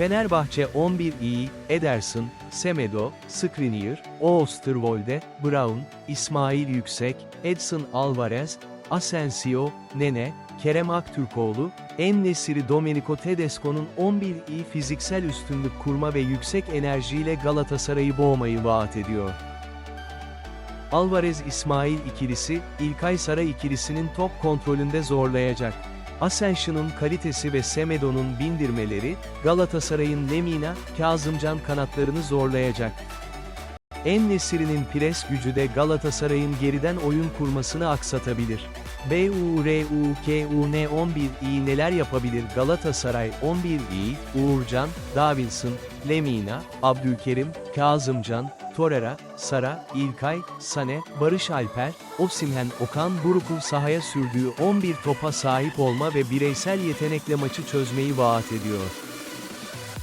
Fenerbahçe 11 iyi, Ederson, Semedo, Skriniar, Oosterwolde, Brown, İsmail Yüksek, Edson Alvarez, Asensio, Nene, Kerem Aktürkoğlu, En-Nesyri Domenico Tedesco'nun 11 iyi fiziksel üstünlük kurma ve yüksek enerjiyle Galatasaray'ı boğmayı vaat ediyor. Alvarez İsmail ikilisi, İlkay Sara ikilisinin top kontrolünde zorlayacak. Ascension'un kalitesi ve Semedo'nun bindirmeleri, Galatasaray'ın Lemina, Kazımcan kanatlarını zorlayacak. En-Nesyri'nin pres gücü de Galatasaray'ın geriden oyun kurmasını aksatabilir. BURUKUN 11 iyi neler yapabilir Galatasaray 11 iyi, Uğurcan, Davinson, Lemina, Abdülkerim, Kazımcan, Torreira, Sara, İlkay, Sane, Barış Alper, Osimhen Okan Buruk'un sahaya sürdüğü 11 topa sahip olma ve bireysel yetenekle maçı çözmeyi vaat ediyor.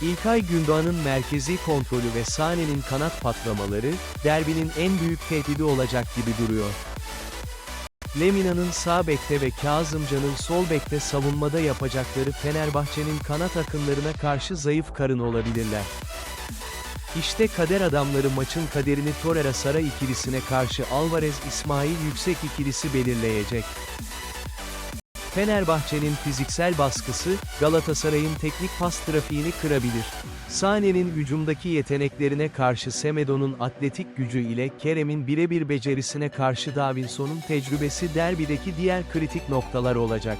İlkay Gündoğan'ın merkezi kontrolü ve Sane'nin kanat patlamaları, derbinin en büyük tehdidi olacak gibi duruyor. Lemina'nın sağ bekte ve Kazımcan'ın sol bekte savunmada yapacakları Fenerbahçe'nin kanat akınlarına karşı zayıf karın olabilirler. İşte kader adamları maçın kaderini Torreira Sara ikilisine karşı Alvarez İsmail Yüksek ikilisi belirleyecek. Fenerbahçe'nin fiziksel baskısı, Galatasaray'ın teknik pas trafiğini kırabilir. Sane'nin hücumdaki yeteneklerine karşı Semedo'nun atletik gücü ile Kerem'in birebir becerisine karşı Davinson'un tecrübesi derbideki diğer kritik noktalar olacak.